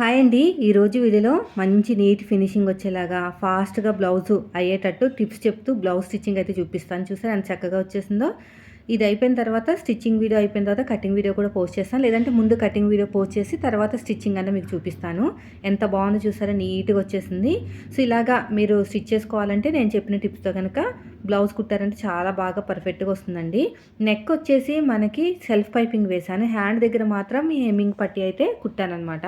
Hi అండి. ఈరోజు వీడియోలో మంచి నీట్ ఫినిషింగ్ వచ్చేలాగా ఫాస్ట్గా బ్లౌజ్ అయ్యేటట్టు టిప్స్ చెప్తూ బ్లౌజ్ స్టిచ్చింగ్ అయితే చూపిస్తాను. చూసారు ఎంత చక్కగా వచ్చేసిందో? ఇది అయిపోయిన తర్వాత స్టిచ్చింగ్ వీడియో అయిపోయిన తర్వాత కటింగ్ వీడియో కూడా పోస్ట్ చేస్తాను. లేదంటే ముందు కటింగ్ వీడియో పోస్ట్ చేసి తర్వాత స్టిచ్చింగ్ అన్న మీకు చూపిస్తాను. ఎంత బాగుందో చూసారా నీట్గా వచ్చేసింది. సో ఇలాగా మీరు స్టిచ్ చేసుకోవాలంటే నేను చెప్పిన టిప్స్తో కనుక బ్లౌజ్ కుట్టారంటే చాలా బాగా పర్ఫెక్ట్గా వస్తుందండి. నెక్ వచ్చేసి మనకి సెల్ఫ్ పైపింగ్ వేశాను. హ్యాండ్ దగ్గర మాత్రం ఈ హెమ్మింగ్ పట్టి అయితే కుట్టానమాట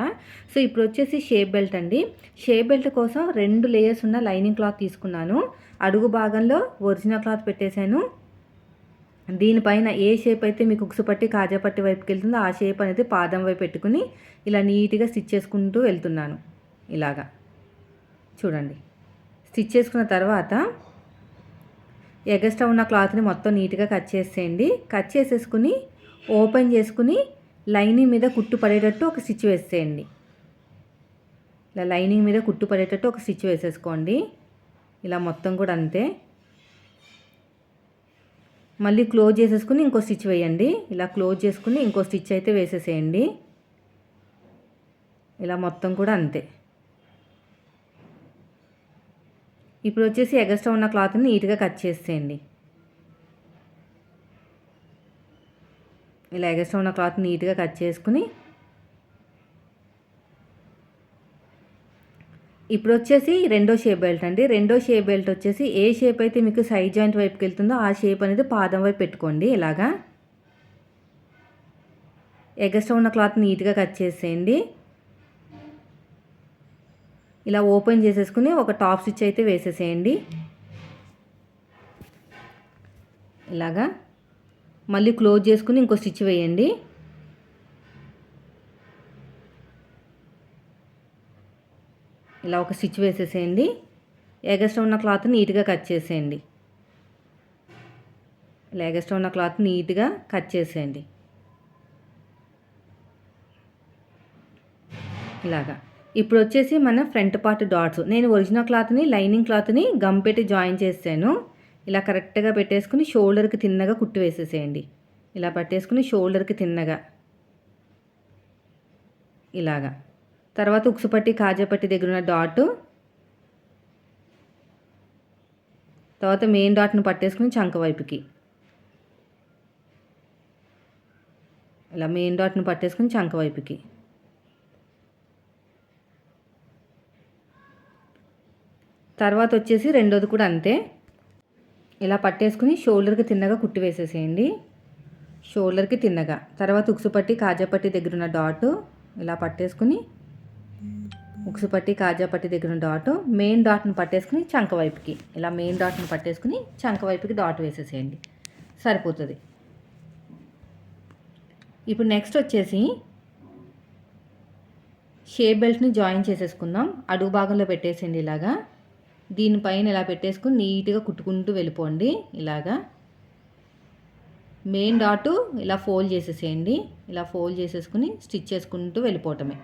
సో ఇప్పుడు వచ్చేసి షేప్ బెల్ట్ అండి. షేప్ బెల్ట్ కోసం రెండు లేయర్స్ ఉన్న లైనింగ్ క్లాత్ తీసుకున్నాను. అడుగు భాగంలో ఒరిజినల్ క్లాత్ పెట్టేశాను. దీనిపైన ఏ షేప్ అయితే మీకు ఉక్సు పట్టి కాజా పట్టి వైపుకి వెళ్తుందో ఆ షేప్ అనేది పాదం వైపు పెట్టుకుని ఇలా నీట్గా స్టిచ్ చేసుకుంటూ వెళ్తున్నాను. ఇలాగా. చూడండి. స్టిచ్ చేసుకున్న తర్వాత ఎగస్ట్రా ఉన్న క్లాత్ని మొత్తం నీట్గా కట్ చేసేయండి. కట్ చేసేసుకుని ఓపెన్ చేసుకుని లైనింగ్ మీద కుట్టు పడేటట్టు ఒక స్టిచ్ వేసేయండి. ఇలా లైనింగ్ మీద కుట్టు పడేటట్టు ఒక స్టిచ్ వేసేసుకోండి. ఇలా మొత్తం కూడా అంతే. మళ్ళీ క్లోజ్ చేసేసుకుని ఇంకో స్టిచ్ వేయండి. ఇలా క్లోజ్ చేసుకుని ఇంకో స్టిచ్ అయితే వేసేసేయండి. ఇలా మొత్తం కూడా అంతే. ఇప్పుడు వచ్చేసి ఎగస్ట్రా ఉన్న క్లాత్ని నీట్గా కట్ చేసేయండి. ఇలా ఎగస్ట్రా ఉన్న క్లాత్ నీట్గా కట్ చేసుకుని ఇప్పుడు వచ్చేసి రెండో షేప్ బెల్ట్ అండి. రెండో షేప్ బెల్ట్ వచ్చేసి ఏ షేప్ అయితే మీకు సైడ్ జాయింట్ వైపుకి వెళ్తుందో ఆ షేప్ అనేది పాదం వైపు పెట్టుకోండి ఇలాగా. ఎగస్ట్రా ఉన్న క్లాత్ నీట్గా కట్ చేసేయండి. ఇలా ఓపెన్ చేసేసుకుని ఒక టాప్ స్టిచ్ అయితే వేసేసేయండి. ఇలాగా. మళ్ళీ క్లోజ్ చేసుకుని ఇంకో స్టిచ్ వేయండి. ఇలా ఒక స్టిచ్ వేసేసేయండి. ఎగస్ట్రా ఉన్న క్లాత్ నీట్గా కట్ చేసేయండి. ఇలా ఎగస్ట్రా ఉన్న క్లాత్ నీట్గా కట్ చేసేయండి. ఇలాగా. ఇప్పుడు వచ్చేసి మన ఫ్రంట్ పార్ట్ డాట్స్. నేను ఒరిజినల్ క్లాత్ని లైనింగ్ క్లాత్ని గమ్ పెట్టి జాయిన్ చేసాను ఇలా కరెక్ట్గా పెట్టేసుకుని షోల్డర్కి తిన్నగా కుట్టి వేసేసేయండి. ఇలా పట్టేసుకుని షోల్డర్కి తిన్నగా. ఇలాగా. తర్వాత ఉక్సుపట్టి కాజాపట్టి దగ్గర ఉన్న డాట్ తర్వాత మెయిన్ డాట్ను పట్టేసుకుని చంక వైపుకి. ఇలా మెయిన్ డాట్ను పట్టేసుకుని చంక వైపుకి. తర్వాత వచ్చేసి రెండోది కూడా అంతే. ఇలా పట్టేసుకుని షోల్డర్కి తిన్నగా కుట్టి వేసేసేయండి. షోల్డర్కి తిన్నగా. తర్వాత ఉక్సుపట్టి కాజాపట్టి దగ్గర ఉన్న డాట్ ఇలా పట్టేసుకుని ఉక్సు పట్టి కాజా పట్టి దగ్గర డాట్ మెయిన్ డాట్ని పట్టేసుకుని చంక వైపుకి. ఇలా మెయిన్ డాట్ని పట్టేసుకుని చంక వైపుకి డాట్ వేసేసేయండి. సరిపోతుంది. ఇప్పుడు నెక్స్ట్ వచ్చేసి షేప్ బెల్ట్ని జాయిన్ చేసేసుకుందాం. అడుగు భాగంలో పెట్టేసేయండి ఇలాగా. దీనిపైన ఇలా పెట్టేసుకుని నీట్గా కుట్టుకుంటూ వెళ్ళిపోండి. ఇలాగా. మెయిన్ డాటు ఇలా ఫోల్డ్ చేసేసేయండి. ఇలా ఫోల్డ్ చేసేసుకుని స్టిచ్ చేసుకుంటూ వెళ్ళిపోవటమే.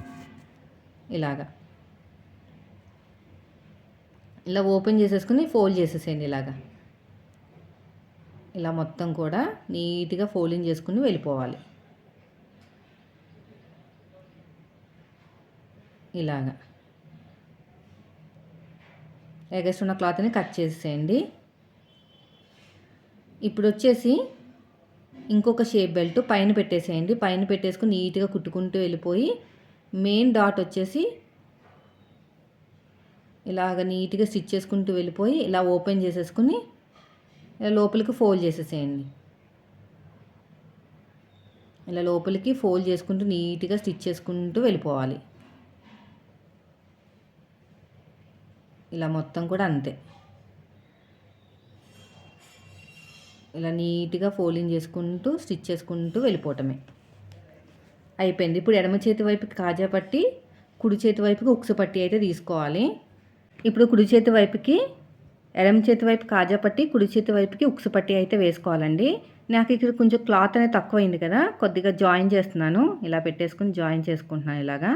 ఇలాగా. ఇలా ఓపెన్ చేసేసుకుని ఫోల్డ్ చేసేసేయండి ఇలాగా. ఇలా మొత్తం కూడా నీట్గా ఫోల్డింగ్ చేసుకుని వెళ్ళిపోవాలి. ఇలాగా. ఎగస్ట్ ఉన్న క్లాత్ని కట్ చేసేయండి ఇప్పుడు వచ్చేసి ఇంకొక షేప్ బెల్ట్ పైన పెట్టేసేయండి. పైన పెట్టేసుకుని నీట్గా కుట్టుకుంటూ వెళ్ళిపోయి మెయిన్ డాట్ వచ్చేసి ఇలాగ నీట్గా స్టిచ్ చేసుకుంటూ వెళ్ళిపోయి ఇలా ఓపెన్ చేసేసుకుని ఇలా లోపలికి ఫోల్డ్ చేసేసేయండి. ఇలా లోపలికి ఫోల్డ్ చేసుకుంటూ నీట్గా స్టిచ్ చేసుకుంటూ వెళ్ళిపోవాలి. ఇలా మొత్తం కూడా అంతే. ఇలా నీట్గా ఫోల్డింగ్ చేసుకుంటూ స్టిచ్ చేసుకుంటూ వెళ్ళిపోవటమే. అయిపోయింది. ఇప్పుడు ఎడమ చేతి వైపుకి కాజా పట్టి కుడి చేతి వైపుకి ఉక్సు పట్టి అయితే తీసుకోవాలి. ఇప్పుడు కుడి చేతి వైపుకి ఎడమ చేతి వైపు కాజా పట్టి కుడి చేతి వైపుకి ఉక్సు పట్టి అయితే వేసుకోవాలండి. నాకు ఇక్కడ కొంచెం క్లాత్ అనేది తక్కువైంది కదా కొద్దిగా జాయిన్ చేస్తున్నాను. ఇలా పెట్టేసుకుని జాయిన్ చేసుకుంటున్నాను ఇలాగా.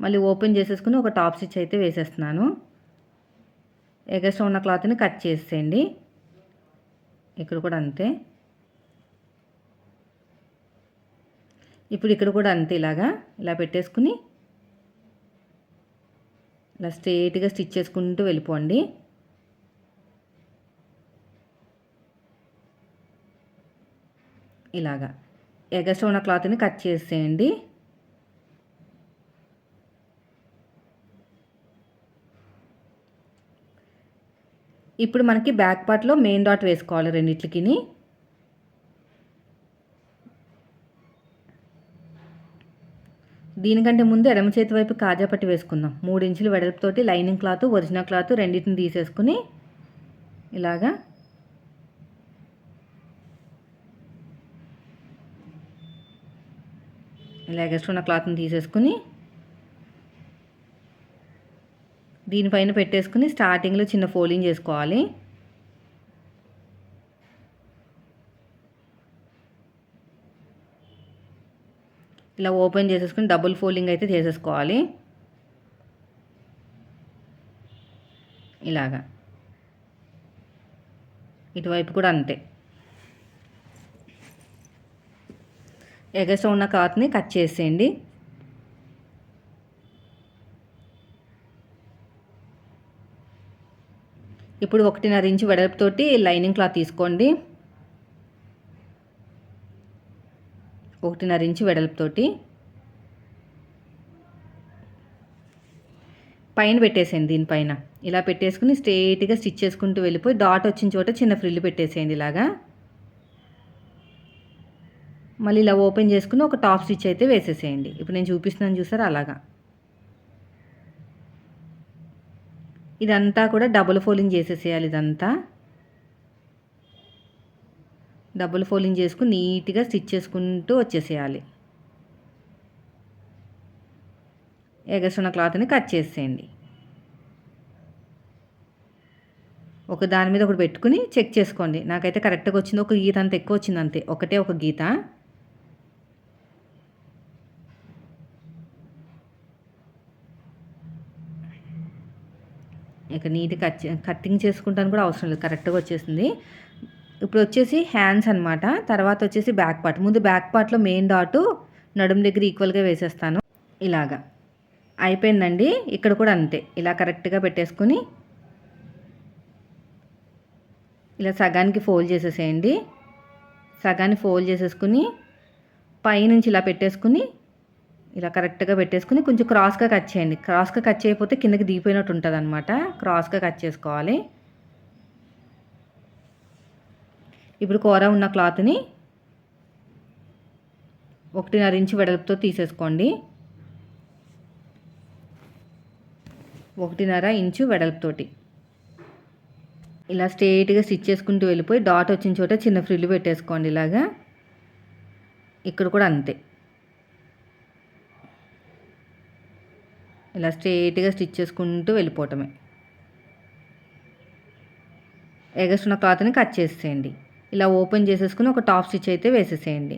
మళ్ళీ ఓపెన్ చేసేసుకుని ఒక టాప్ స్టిచ్ అయితే వేసేస్తున్నాను. ఎగస్ట్రా ఉన్న క్లాత్ని కట్ చేసేయండి. ఇక్కడ కూడా అంతే. ఇప్పుడు ఇక్కడ కూడా అంతే ఇలాగా. ఇలా పెట్టేసుకుని ఇలా స్ట్రేట్గా స్టిచ్ చేసుకుంటూ వెళ్ళిపోండి. ఇలాగా ఎగస్ట్ ఉన్న క్లాత్ని కట్ చేసేయండి. ఇప్పుడు మనకి బ్యాక్ పార్ట్లో మెయిన్ డాట్ వేసుకోవాలి రెండిట్లకి దీనికంటే ముందు ఎడమ చేతి వైపు కాజా పట్టి వేసుకుందాం. మూడు ఇంచులు వెడల్పుతోటి లైనింగ్ క్లాత్ ఒరిజినల్ క్లాత్ రెండింటిని తీసేసుకుని ఇలాగా ఇలా ఎగస్ట్రున్న క్లాత్ని తీసేసుకుని దీనిపైన పెట్టేసుకుని స్టార్టింగ్లో చిన్న ఫోల్డింగ్ చేసుకోవాలి. ఇలా ఓపెన్ చేసేసుకుని డబుల్ ఫోల్డింగ్ అయితే చేసేసుకోవాలి. ఇలాగా. ఇటువైపు కూడా అంతే. ఎగస్ట్రా ఉన్న క్లాత్ని కట్ చేసేయండి. ఇప్పుడు ఒకటిన్నర ఇంచు వెడల్పుతోటి లైనింగ్ క్లాత్ తీసుకోండి. ఒకటిన్నర ఇంచు వెడల్పుతోటి పైన పెట్టేసేయండి దీనిపైన. ఇలా పెట్టేసుకుని స్ట్రైట్గా స్టిచ్ చేసుకుంటూ వెళ్ళిపోయి డాట్ వచ్చిన చోట చిన్న ఫ్రిల్ పెట్టేసేయండి ఇలాగా. మళ్ళీ ఇలా ఓపెన్ చేసుకుని ఒక టాప్ స్టిచ్ అయితే వేసేసేయండి. ఇప్పుడు నేను చూపిస్తున్నాను చూసారా? అలాగా. ఇదంతా కూడా డబుల్ ఫోల్డింగ్ చేసేసేయాలి ఇదంతా. డబుల్ ఫోల్డింగ్ చేసుకుని నీట్గా స్టిచ్ చేసుకుంటూ వచ్చేసేయాలి. ఎగసున్న క్లాత్ని కట్ చేసేయండి. ఒక దాని మీద ఒకటి పెట్టుకుని చెక్ చేసుకోండి. నాకైతే కరెక్ట్గా వచ్చింది. ఒక గీత అంత ఎక్కువ వచ్చింది అంతే. ఒకటే ఒక గీత. ఇక నీట్ కట్ కట్టింగ్ చేసుకుంటాను కూడా అవసరం లేదు. కరెక్ట్గా వచ్చేసింది. ఇప్పుడు వచ్చేసి హ్యాండ్స్ అనమాట తర్వాత వచ్చేసి బ్యాక్ పార్ట్ ముందు బ్యాక్ పార్ట్లో మెయిన్ డాటు నడుము దగ్గర ఈక్వల్గా వేసేస్తాను. ఇలాగా. అయిపోయిందండి. ఇక్కడ కూడా అంతే. ఇలా కరెక్ట్గా పెట్టేసుకొని ఇలా సగానికి ఫోల్డ్ చేసేసేయండి. సగాన్ని ఫోల్డ్ చేసేసుకుని పైనుంచి ఇలా పెట్టేసుకుని ఇలా కరెక్ట్గా పెట్టేసుకుని కొంచెం క్రాస్గా కట్ చేయండి. క్రాస్గా కట్ చేయకపోతే కిందకి దిగిపోయినట్టు ఉంటుంది అనమాట క్రాస్గా కట్ చేసుకోవాలి. ఇప్పుడు కూర ఉన్న క్లాత్ని ఒకటిన్నర ఇంచు వెడల్పుతో తీసేసుకోండి. ఒకటిన్నర ఇంచు వెడల్పుతోటి. ఇలా స్ట్రేట్గా స్టిచ్ చేసుకుంటూ వెళ్ళిపోయి డాట్ వచ్చిన చోట చిన్న ఫ్రిల్లు పెట్టేసుకోండి ఇలాగా. ఇక్కడ కూడా అంతే. ఇలా స్ట్రేట్గా స్టిచ్ చేసుకుంటూ వెళ్ళిపోవటమే. ఎగస్టున్న క్లాత్ని కట్ చేసేయండి. ఇలా ఓపెన్ చేసేసుకుని ఒక టాప్ స్టిచ్ అయితే వేసేసేయండి.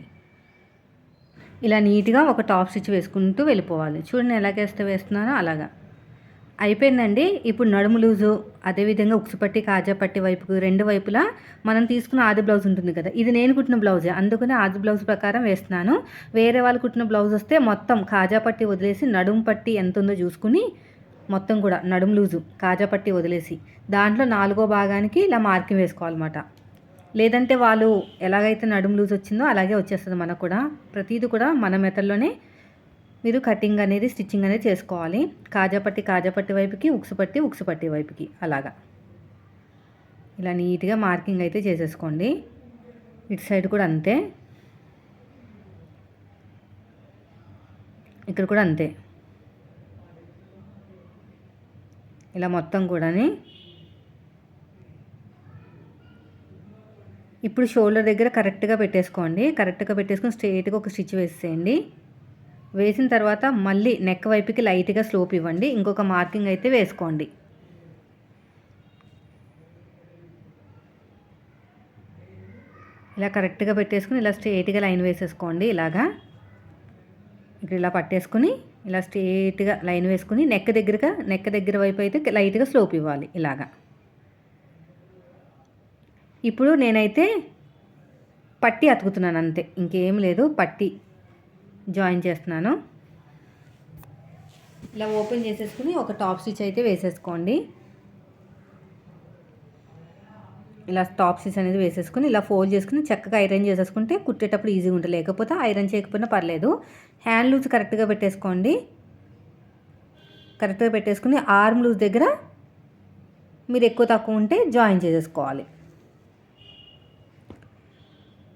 ఇలా నీట్గా ఒక టాప్ స్టిచ్ వేసుకుంటూ వెళ్ళిపోవాలి. చూడండి ఎలాగేస్తే వేస్తున్నానో అలాగా. అయిపోయిందండి. ఇప్పుడు నడుము లూజు అదేవిధంగా ఉక్సుపట్టి కాజాపట్టి వైపుకు రెండు వైపులా మనం తీసుకున్న ఆది బ్లౌజ్ ఉంటుంది కదా. ఇది నేను కుట్టిన బ్లౌజే. అందుకనే ఆది బ్లౌజ్ ప్రకారం వేస్తున్నాను. వేరే వాళ్ళు కుట్టిన బ్లౌజ్ వస్తే మొత్తం కాజాపట్టి వదిలేసి నడుము పట్టి ఎంత ఉందో చూసుకుని మొత్తం కూడా నడుము లూజు కాజాపట్టి వదిలేసి. దాంట్లో నాలుగో భాగానికి ఇలా మార్కింగ్ వేసుకోవాలన్నమాట. లేదంటే వాళ్ళు ఎలాగైతే నడుము లూజ్ వచ్చిందో అలాగే వచ్చేస్తుంది మనకు కూడా. ప్రతిదీ కూడా మన మెథడ్లోనే మీరు కటింగ్ అనేది స్టిచ్చింగ్ అనేది చేసుకోవాలి. కాజాపట్టి కాజాపట్టి వైపుకి ఉక్సుపట్టి ఉక్సుపట్టి వైపుకి అలాగా. ఇలా నీట్గా మార్కింగ్ అయితే చేసేసుకోండి. ఇటు సైడ్ కూడా అంతే. ఇక్కడ కూడా అంతే. ఇలా మొత్తం కూడాని ఇప్పుడు షోల్డర్ దగ్గర కరెక్ట్గా పెట్టేసుకోండి. కరెక్ట్గా పెట్టేసుకొని స్ట్రైట్గా ఒక స్టిచ్ వేసేయండి. వేసిన తర్వాత మళ్ళీ నెక్ వైపుకి లైట్గా స్లోప్ ఇవ్వండి. ఇంకొక మార్కింగ్ అయితే వేసుకోండి. ఇలా కరెక్ట్గా పెట్టేసుకుని ఇలా స్ట్రేట్గా లైన్ వేసేసుకోండి ఇలాగా. ఇక్కడ ఇలా పట్టేసుకుని ఇలా స్ట్రేట్గా లైన్ వేసుకుని నెక్ దగ్గరగా నెక్ దగ్గర వైపు అయితే లైట్గా స్లోప్ ఇవ్వాలి ఇలాగా. ఇప్పుడు నేనైతే పట్టి అతుకుతున్నాను అంతే. ఇంకేం లేదు పట్టి జాయిన్ చేస్తున్నాను. ఇలా ఓపెన్ చేసేసుకుని ఒక టాప్ స్టిచ్ అయితే వేసేసుకోండి. ఇలా టాప్ స్టిచ్ అనేది వేసేసుకుని ఇలా ఫోల్డ్ చేసుకుని చక్కగా ఐరన్ చేసేసుకుంటే కుట్టేటప్పుడు ఈజీగా ఉంటుంది. లేకపోతే ఐరన్ చేయకపోయినా పర్లేదు. హ్యాండ్ లూజ్ కరెక్ట్గా పెట్టేసుకోండి. కరెక్ట్గా పెట్టేసుకుని ఆర్మ్ లూజ్ దగ్గర మీరు ఎక్కువ తక్కువ ఉంటే జాయిన్ చేసేసుకోవాలి.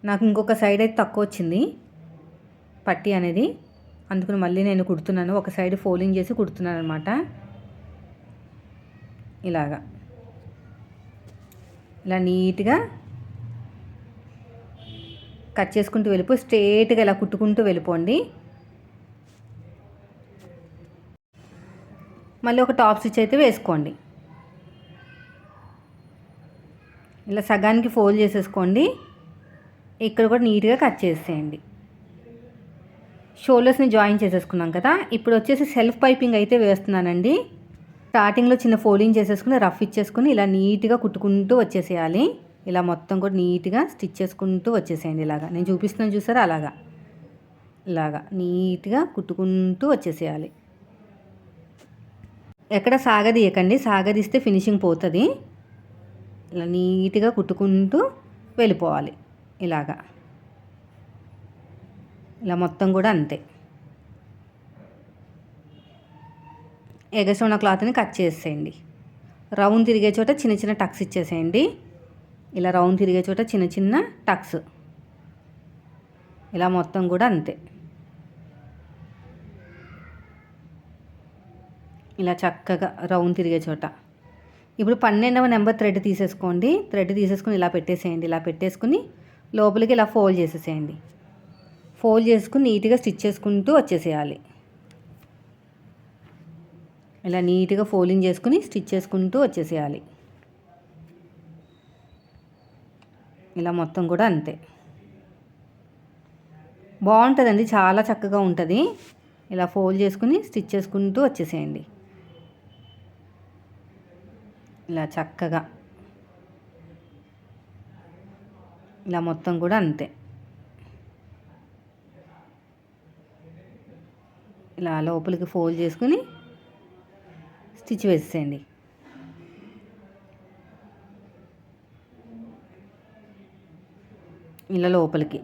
నాకు ఇంకొక సైడ్ అయితే తక్కువ వచ్చింది. పట్టి అనేది. అందుకని మళ్ళీ నేను కుడుతున్నాను. ఒక సైడ్ ఫోల్డింగ్ చేసి కుడుతున్నాను అనమాట ఇలాగా. ఇలా నీట్గా కట్ చేసుకుంటూ వెళ్ళిపోయి స్ట్రేట్గా ఇలా కుట్టుకుంటూ వెళ్ళిపోండి. మళ్ళీ ఒక టాప్ స్టిచ్ అయితే వేసుకోండి. ఇలా సగానికి ఫోల్డ్ చేసేసుకోండి. ఇక్కడ కూడా నీట్గా కట్ చేసేయండి. షోల్డర్స్ని జాయిన్ చేసేసుకున్నాం కదా ఇప్పుడు వచ్చేసి సెల్ఫ్ పైపింగ్ అయితే వేస్తున్నానండి. స్టార్టింగ్లో చిన్న ఫోల్డింగ్ చేసేసుకుని రఫ్ ఇచ్చేసుకుని ఇలా నీట్గా కుట్టుకుంటూ వచ్చేసేయాలి. ఇలా మొత్తం కూడా నీట్గా స్టిచ్ చేసుకుంటూ వచ్చేసేయండి ఇలాగా. నేను చూపిస్తున్నాను చూసారా? అలాగా. ఇలాగా నీట్గా కుట్టుకుంటూ వచ్చేసేయాలి. ఎక్కడ సాగదీయకండి. సాగదీస్తే ఫినిషింగ్ పోతుంది. ఇలా నీట్గా కుట్టుకుంటూ వెళ్ళిపోవాలి. ఇలాగా. ఇలా మొత్తం కూడా అంతే. ఎగస్ట్రా ఉన్న క్లాత్ని కట్ చేసేయండి. రౌండ్ తిరిగే చోట చిన్న చిన్న టక్స్ ఇచ్చేసేయండి. ఇలా రౌండ్ తిరిగే చోట చిన్న చిన్న టక్స్. ఇలా మొత్తం కూడా అంతే. ఇలా చక్కగా రౌండ్ తిరిగే చోట. ఇప్పుడు పన్నెండవ నెంబర్ థ్రెడ్ తీసేసుకోండి. థ్రెడ్ తీసేసుకుని ఇలా పెట్టేసేయండి. ఇలా పెట్టేసుకుని లోపలికి ఇలా ఫోల్డ్ చేసేసేయండి. ఫోల్డ్ చేసుకుని నీట్గా స్టిచ్ చేసుకుంటూ వచ్చేసేయాలి. ఇలా నీట్గా ఫోల్డింగ్ చేసుకుని స్టిచ్ చేసుకుంటూ వచ్చేసేయాలి. ఇలా మొత్తం కూడా అంతే. బాగుంటుందండి చాలా చక్కగా ఉంటుంది. ఇలా ఫోల్డ్ చేసుకుని స్టిచ్ చేసుకుంటూ వచ్చేసేయండి. ఇలా చక్కగా. ఇలా మొత్తం కూడా అంతే. ఇలా లోపలికి ఫోల్డ్ చేసుకుని స్టిచ్ వేసేయండి ఇలా లోపలికి.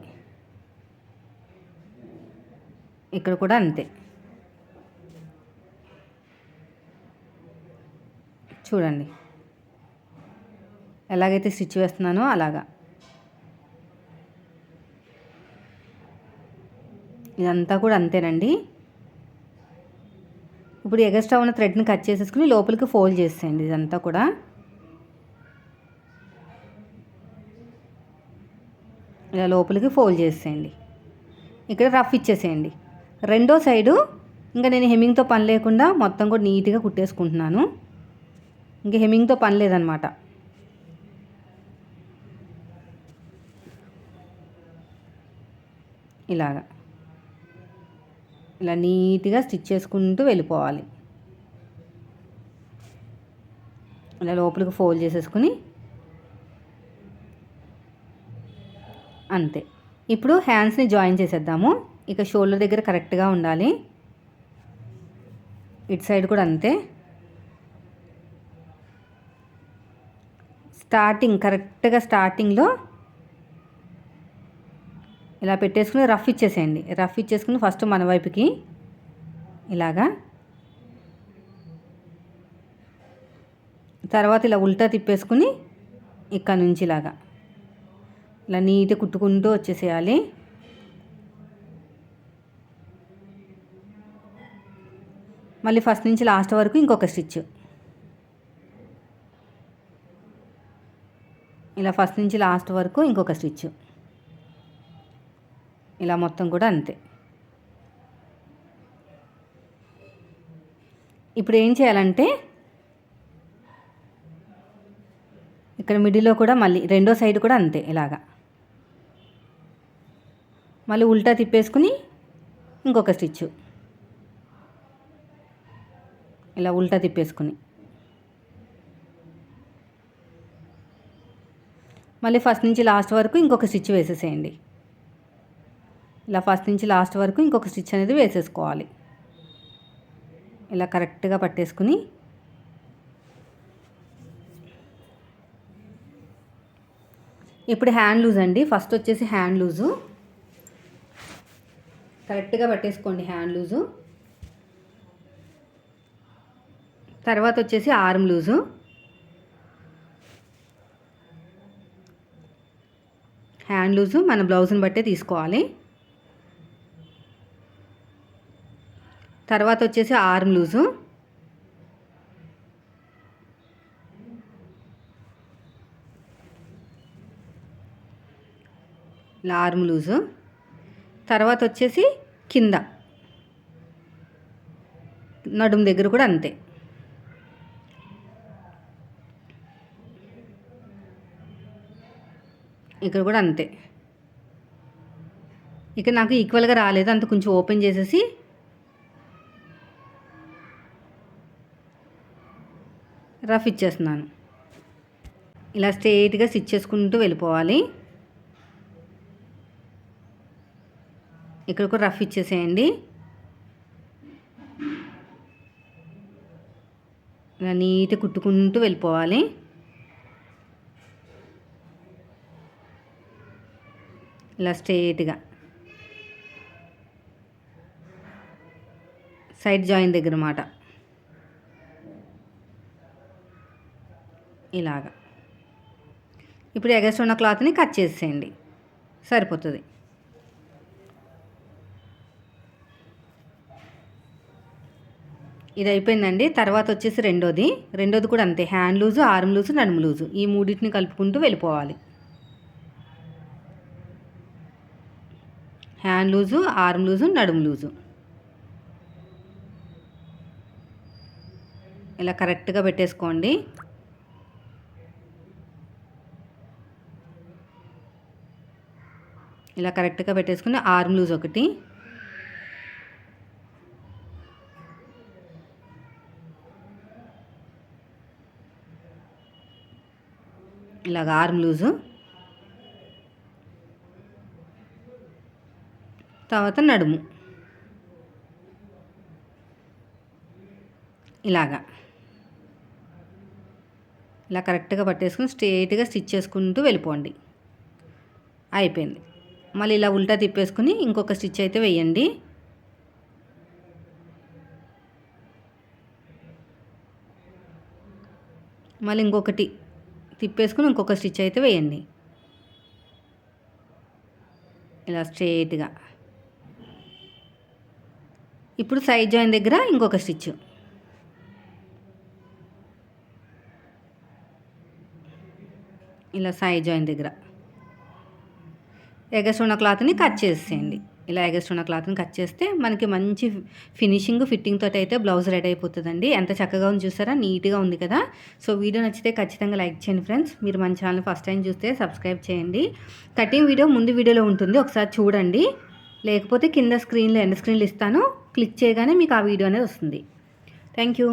ఇక్కడ కూడా అంతే. చూడండి. ఎలాగైతే స్టిచ్ వేస్తున్నానో అలాగా. ఇదంతా కూడా అంతేనండి. ఇప్పుడు ఎగస్ట్రా ఉన్న థ్రెడ్ని కట్ చేసేసుకుని లోపలికి ఫోల్డ్ చేసేయండి ఇదంతా కూడా. ఇలా లోపలికి ఫోల్డ్ చేసేయండి. ఇక్కడ రఫ్ ఇచ్చేసేయండి. రెండో సైడు ఇంకా నేను హెమ్మింగ్తో పని లేకుండా మొత్తం కూడా నీట్గా కుట్టేసుకుంటున్నాను. ఇంకా హెమ్మింగ్తో పని లేదనమాట. ఇలాగా. ఇలా నీట్గా స్టిచ్ చేసుకుంటూ వెళ్ళిపోవాలి. ఇలా లోపలికి ఫోల్డ్ చేసేసుకుని అంతే. ఇప్పుడు హ్యాండ్స్ని జాయిన్ చేసేద్దాము. ఇక షోల్డర్ దగ్గర కరెక్ట్గా ఉండాలి. ఇటు సైడ్ కూడా అంతే. స్టార్టింగ్ కరెక్ట్గా స్టార్టింగ్లో ఇలా పెట్టేసుకుని రఫ్ ఇచ్చేసేయండి. రఫ్ ఇచ్చేసుకుని ఫస్ట్ మన వైపుకి ఇలాగా తర్వాత ఇలా ఉల్టా తిప్పేసుకుని ఇక్కడ నుంచి ఇలాగా ఇలా నీట్గా కుట్టుకుంటూ వచ్చేసేయాలి. మళ్ళీ ఫస్ట్ నుంచి లాస్ట్ వరకు ఇంకొక స్టిచ్. ఇలా ఫస్ట్ నుంచి లాస్ట్ వరకు ఇంకొక స్టిచ్. ఇలా మొత్తం కూడా అంతే. ఇప్పుడు ఏం చేయాలంటే ఇక్కడ మిడిల్లో కూడా మళ్ళీ రెండో సైడ్ కూడా అంతే ఇలాగా. మళ్ళీ ఉల్టా తిప్పేసుకుని ఇంకొక స్టిచ్ ఇలా ఉల్టా తిప్పేసుకుని. మళ్ళీ ఫస్ట్ నుంచి లాస్ట్ వరకు ఇంకొక స్టిచ్ వేసేసేయండి. ఇలా ఫస్ట్ నుంచి లాస్ట్ వరకు ఇంకొక స్టిచ్ అనేది వేసేసుకోవాలి. ఇలా కరెక్ట్గా పట్టేసుకుని ఇప్పుడు హ్యాండ్ లూజ్ అండి. ఫస్ట్ వచ్చేసి హ్యాండ్ లూజు కరెక్ట్గా పట్టేసుకోండి హ్యాండ్ లూజు తర్వాత వచ్చేసి ఆర్మ్ లూజు హ్యాండ్ లూజు మన బ్లౌజ్ని బట్టే తీసుకోవాలి. తర్వాత వచ్చేసి ఆర్మ్ లూజు. ఇలా ఆర్మ్ లూజు. తర్వాత వచ్చేసి కింద. నడుము దగ్గర కూడా అంతే. ఇక్కడ కూడా అంతే. ఇక్కడ నాకు ఈక్వల్గా రాలేదు అంత కొంచెం ఓపెన్ చేసేసి రఫ్ ఇచ్చేస్తున్నాను. ఇలా స్ట్రేట్గా స్టిచ్ చేసుకుంటూ వెళ్ళిపోవాలి. ఇక్కడ కూడా రఫ్ ఇచ్చేసేయండి. ఇలా నీట్ కుట్టుకుంటూ వెళ్ళిపోవాలి. ఇలా స్ట్రేట్గా సైడ్ జాయిన్ దగ్గర మాట ఇలాగా. ఇప్పుడు ఎగస్ట్ ఉన్న క్లాత్ని కట్ చేసేయండి. సరిపోతుంది. ఇది అయిపోయిందండి. తర్వాత వచ్చేసి రెండోది. రెండోది కూడా అంతే. హ్యాండ్ లూజు ఆర్మ్ లూజు నడుము లూజు. ఈ మూడింటిని కలుపుకుంటూ వెళ్ళిపోవాలి. హ్యాండ్ లూజు ఆర్మ్ లూజు నడుము లూజు. ఇలా కరెక్ట్గా పెట్టేసుకోండి. ఇలా కరెక్ట్గా పెట్టేసుకుని ఆర్మ్ లూజ్ ఒకటి. ఇలాగ ఆర్మ్ లూజు. తర్వాత నడుము. ఇలాగా. ఇలా కరెక్ట్గా పట్టేసుకుని స్ట్రేట్గా స్టిచ్ చేసుకుంటూ వెళ్ళిపోండి. అయిపోయింది. మళ్ళీ ఇలా ఉల్టా తిప్పేసుకుని ఇంకొక స్టిచ్ అయితే వేయండి. మళ్ళీ ఇంకొకటి తిప్పేసుకుని ఇంకొక స్టిచ్ అయితే వేయండి. ఇలా స్ట్రేట్గా. ఇప్పుడు సైడ్ జాయిన్ దగ్గర ఇంకొక స్టిచ్. ఇలా సైడ్ జాయిన్ దగ్గర. ఎగస్ట్రున్న క్లాత్ని కట్ చేసేయండి. ఇలా ఎగస్ట్రున్న క్లాత్ని కట్ చేస్తే మనకి మంచి ఫినిషింగ్ ఫిట్టింగ్ తోటి అయితే బ్లౌజ్ రెడీ అయిపోతుందండి. ఎంత చక్కగా ఉంది చూసారా? నీట్గా ఉంది కదా? సో వీడియో నచ్చితే ఖచ్చితంగా లైక్ చేయండి ఫ్రెండ్స్. మీరు మన ఛానల్ ఫస్ట్ టైం చూస్తే సబ్స్క్రైబ్ చేయండి. కటింగ్ వీడియో ముందు వీడియోలో ఉంటుంది. ఒకసారి చూడండి. లేకపోతే కింద స్క్రీన్లో ఎండ్ స్క్రీన్లు ఇస్తాను. క్లిక్ చేయగానే మీకు ఆ వీడియో అనేది వస్తుంది. Thank you.